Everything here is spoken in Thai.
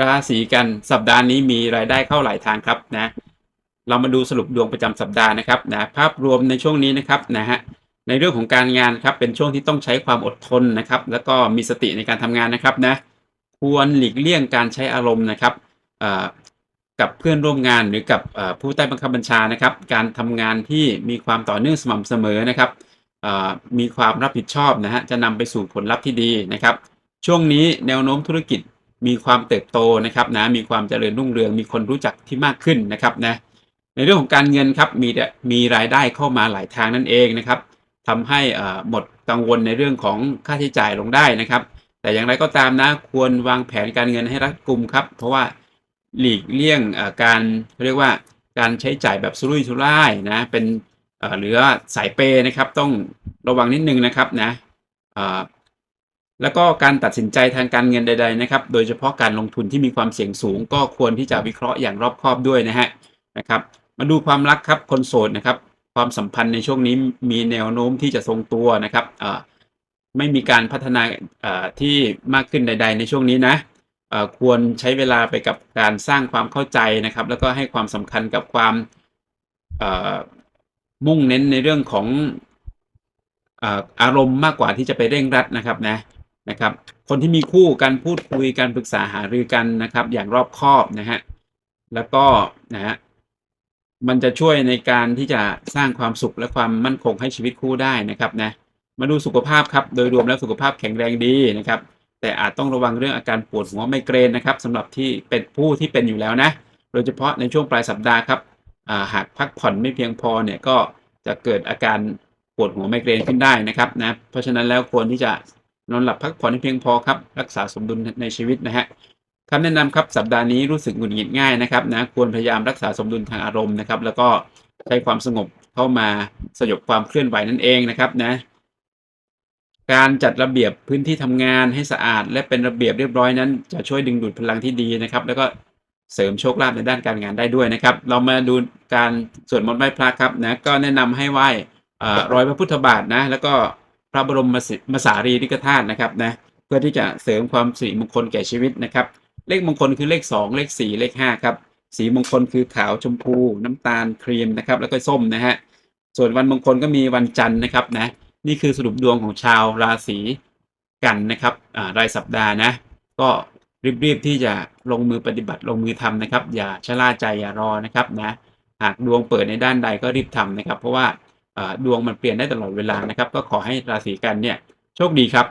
ราศีกันสัปดาห์นี้มีรายได้เข้าหลายทางครับนะเรามาดูสรุปดวงประจำสัปดาห์นะครับนะภาพรวมในช่วงนี้นะครับนะฮะในเรื่องของการงานครับเป็นช่วงที่ต้องใช้ความอดทนนะครับ แล้วก็มีสติในการทำงานนะครับนะควรหลีกเลี่ยงการใช้อารมณ์นะครับกับเพื่อนร่วมงานหรือกับผู้ใต้บังคับบัญชานะครับ การทำงานที่มีความต่อเนื่องสม่ำเสมอนะครับมีความรับผิดชอบนะฮะจะนำไปสู่ผลลัพธ์ที่ดีนะครับ ช่วงนี้แนวโน้มธุรกิจ มีความเติบโตนะครับนะมีความเจริญรุ่งเรือง มีคนรู้จักที่มากขึ้นนะครับนะในเรื่องของการเงินครับมีมีรายได้เข้ามาหลายทางนั่นเองนะครับทำให้หมดกังวลในเรื่องของค่าใช้จ่ายลงได้นะครับ แต่อย่างไรก็ตามนะควรวางแผนการเงินให้รัดกุมครับ เพราะว่าหลีกเลี่ยงการเรียกว่าการใช้จ่ายแบบสุรุ่ยสุร่ายนะเป็นหรือว่าสายเปย์นะครับต้องระวังนิดนึงนะครับนะ แล้วก็การตัดสินใจทางการเงินใด ๆนะครับ โดยเฉพาะการลงทุนที่มีความเสี่ยงสูง ก็ควรที่จะวิเคราะห์อย่างรอบคอบด้วยนะฮะนะครับ มาดูความรักครับคนโสดนะครับ ความสัมพันธ์ในช่วงนี้มีแนวโน้มที่จะทรงตัวนะครับเอ่อไม่มีการพัฒนาเอ่อที่มากขึ้นใด ๆ ในช่วงนี้นะเอ่อควรใช้เวลาไปกับการสร้างความเข้าใจนะครับ แล้วก็ให้ความสำคัญกับความเอ่อมุ่งเน้นในเรื่องของเอ่ออารมณ์มากกว่าที่จะไปเร่งรัดนะครับนะ นะครับ คนที่มีคู่การพูดคุยการปรึกษาหารือกันนะครับ อย่างรอบคอบนะฮะแล้วก็นะฮะมันจะช่วยในการที่จะสร้างความสุขและความมั่นคงให้ชีวิตคู่ได้นะครับนะมาดูสุขภาพครับโดยรวมแล้วสุขภาพแข็งแรงดีนะครับ แต่อาจต้องระวังเรื่องอาการปวดหัวไมเกรนนะครับสำหรับที่เป็นผู้ที่เป็นอยู่แล้วนะ โดยเฉพาะในช่วงปลายสัปดาห์ครับาหากพักผ่อนไม่เพียงพอเนี่ยก็จะเกิดอาการปวดหัวไมเกรนขึ้นได้นะครับนะเพราะฉะนั้นแล้วควรที่จะ นอนหลับพักผ่อนให้เพียงพอครับ รักษาสมดุลในชีวิตนะฮะคำแนะนำครับสัปดาห์นี้รู้สึกหงุดหงิดง่ายนะครับนะควรพยายามรักษาสมดุลทางอารมณ์นะครับ แล้วก็ใช้ความสงบเข้ามาสยบความเคลื่อนไหวนั่นเองนะครับนะการจัดระเบียบพื้นที่ทำงานให้สะอาด และเป็นระเบียบเรียบร้อยนั้น จะช่วยดึงดูดพลังที่ดีนะครับ แล้วก็เสริมโชคลาภในด้านการงานได้ด้วยนะครับ เรามาดูการสวดมนต์ไหว้พระครับนะก็แนะนำให้ไหว้อ่ารอยพระพุทธบาทนะ แล้วก็ พระบรมมสารีริกธาตุนะครับนะเพื่อที่จะเสริมความสิริมงคลแก่ชีวิตนะครับ เลขมงคลคือเลข 2 เลข 4 เลข5ครับสีมงคลคือขาวชมพู น้ำตาลครีมนะครับแล้วก็ส้มนะฮะส่วนวันมงคลก็มีวันจันทร์นะครับนะนี่คือสรุปดวงของชาวราศีกันนะครับรายสัปดาห์นะ ก็รีบๆที่จะลงมือปฏิบัติลงมือทำนะครับ อย่าชะล่าใจอย่ารอนะครับนะหากดวงเปิดในด้านใดก็รีบทำนะครับ เพราะว่า ดวงมันเปลี่ยนได้ตลอดเวลานะครับ ก็ขอให้ราศีกันเนี่ยโชคดีครับ